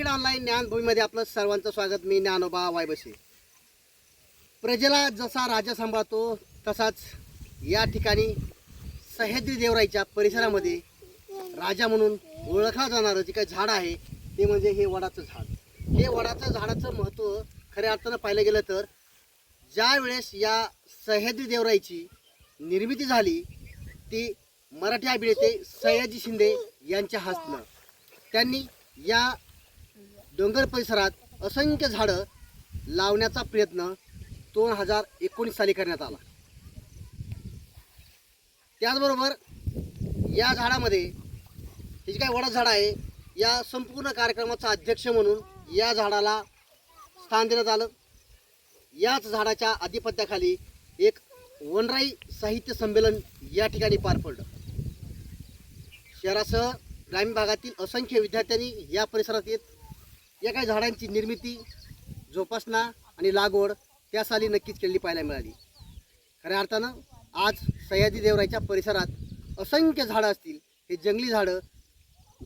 Beed online ज्ञानभूमीमध्ये आपलं सर्वांचं स्वागत. मी ज्ञानोबा वायबसे प्रजेला जसा राजा सांभाळतो तसाच या ठिकाणी सह्याद्री देवराईच्या परिसरामध्ये राजा म्हणून ओळखला जाणारं जे काही झाड आहे ते म्हणजे हे वडाचं झाड. हे वडाचं झाडाचं महत्त्व खऱ्या अर्थानं पाहिलं गेलं तर ज्या वेळेस या सह्याद्री देवराईची निर्मिती झाली ती मराठी अभिनेते सयाजी शिंदे यांच्या हस्तनं त्यांनी या डोंगर परिसरात असंख्य झाडं लावण्याचा प्रयत्न दोन हजार एकोणीस साली करण्यात आला. त्याचबरोबर या झाडामध्ये हे जे काही वडा झाड आहे या संपूर्ण कार्यक्रमाचा अध्यक्ष म्हणून या झाडाला स्थान देण्यात आलं. याच झाडाच्या आधिपत्याखाली एक वनराई साहित्य संमेलन या ठिकाणी पार पडलं. शहरासह ग्रामीण भागातील असंख्य विद्यार्थ्यांनी या परिसरात येत या काही झाडांची निर्मिती जोपासना आणि लागवड त्या साली नक्कीच केलेली पाहायला मिळाली. खऱ्या अर्थानं आज सह्याद्री देवराईच्या परिसरात असंख्य झाडं असतील. हे जंगली झाडं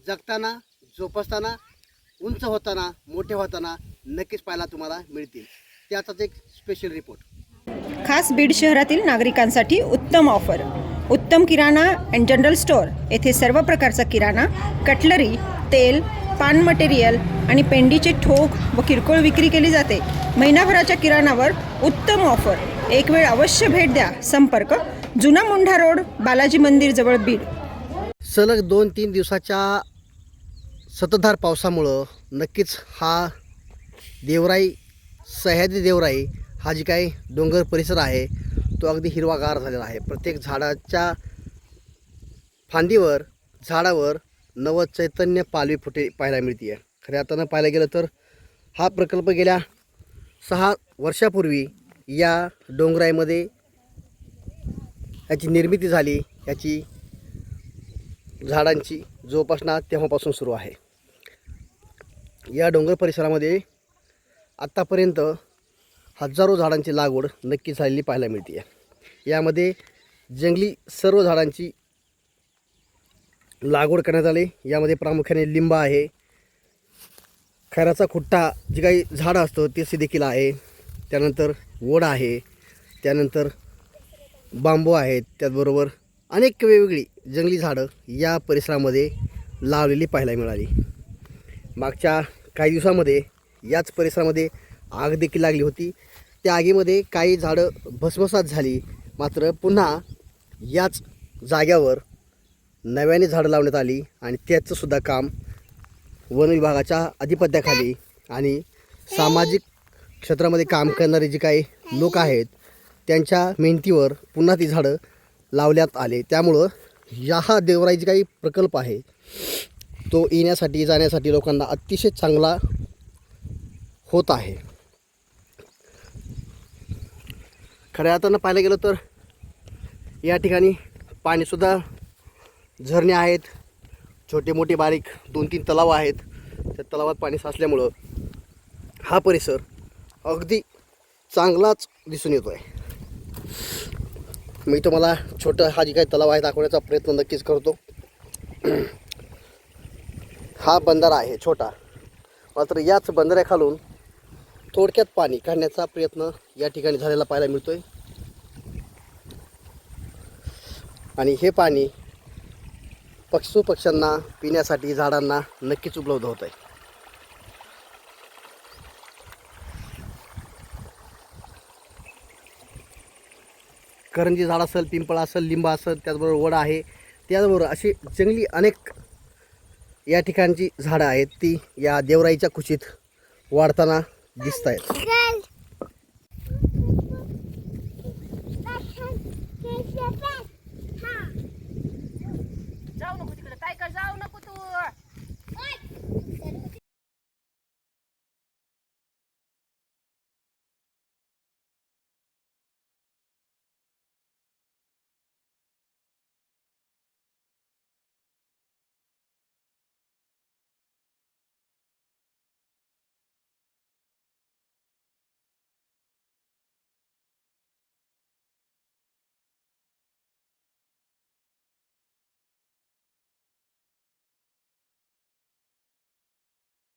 जगताना जोपासताना उंच होताना मोठे होताना नक्कीच पाहायला तुम्हाला मिळतील. त्याचाच एक स्पेशल रिपोर्ट खास बीड शहरातील नागरिकांसाठी उत्तम ऑफर उत्तम किराणा अँड जनरल स्टोअर येथे सर्व प्रकारचा किराणा कटलरी तेल पान मटेरियल आणि पेंडीचे ठोक व किरकोळ विक्री केली जाते. महिनाभराच्या किराणावर उत्तम ऑफर एक वेळ अवश्य भेट द्या. संपर्क जुना मुंढा रोड बालाजी मंदिर जवळ बीड. सलग दोन तीन दिवसाच्या सततधार पावसामुळं नक्कीच हा देवराई सह्याद्री देवराई हा जी काही डोंगर परिसर आहे तो अगदी हिरवागार झालेला आहे. प्रत्येक झाडाच्या फांदीवर झाडावर नवं चैतन्य पालवी फुटे पाहायला मिळते आहे खऱ्या अर्थानं पाहायला गेलं तर हा प्रकल्प गेल्या सहा वर्षापूर्वी या डोंगराईमध्ये याची निर्मिती झाली. याची झाडांची जोपासना तेव्हापासून सुरू आहे. या डोंगर परिसरामध्ये आत्तापर्यंत हजारो झाडांची लागवड नक्की झालेली पाहायला मिळते आहे यामध्ये जंगली सर्व झाडांची लागवड करण्यात आली. यामध्ये प्रामुख्याने लिंब आहे. खैराचा खुट्टा जे काही झाडं असतं ते देखील आहे. त्यानंतर वड आहे. त्यानंतर बांबू आहेत. त्याचबरोबर अनेक वेगवेगळी जंगली झाडं या परिसरामध्ये लावलेली पाहायला मिळाली. मागच्या काही दिवसामध्ये याच परिसरामध्ये आग देखील लागली होती. त्या आगीमध्ये काही झाडं भस्मसात झाली. मात्र पुन्हा याच जाग्यावर नव्याने झाडं लावण्यात आली आणि त्याचंसुद्धा काम वन विभागाच्या अधिपत्याखाली आणि सामाजिक क्षेत्रामध्ये काम करणारे जे काही लोक आहेत त्यांच्या मेहनतीवर पुन्हा ती झाडं लावण्यात आले. त्यामुळं या हा देवराई जे काही प्रकल्प आहे तो येण्यासाठी जाण्यासाठी लोकांना अतिशय चांगला होत आहे. खऱ्या अर्थानं पाहायला गेलं तर या ठिकाणी पाणीसुद्धा झरणे आहेत छोटे मोठे बारीक दोन तीन तलाव आहेत. त्या तलावात पाणी साचल्यामुळं हा परिसर अगदी चांगलाच दिसून येतो आहे मी तुम्हाला छोटं हा जे काही तलाव आहे दाखवण्याचा प्रयत्न नक्कीच करतो. हा बंधारा आहे छोटा. मात्र याच बंधाऱ्याखालून थोडक्यात पाणी काढण्याचा प्रयत्न या ठिकाणी झालेला पाहायला मिळतोय. आणि हे पाणी पशुपक्ष्यांना पिण्यासाठी झाडांना नक्कीच उपलब्ध होत आहे. करंजी झाड असेल पिंपळ असेल लिंब असेल त्याचबरोबर वड आहे. त्याचबरोबर अशी जंगली अनेक या ठिकाणची झाडं आहेत ती या देवराईच्या कुशीत वाढताना दिसत आहेत.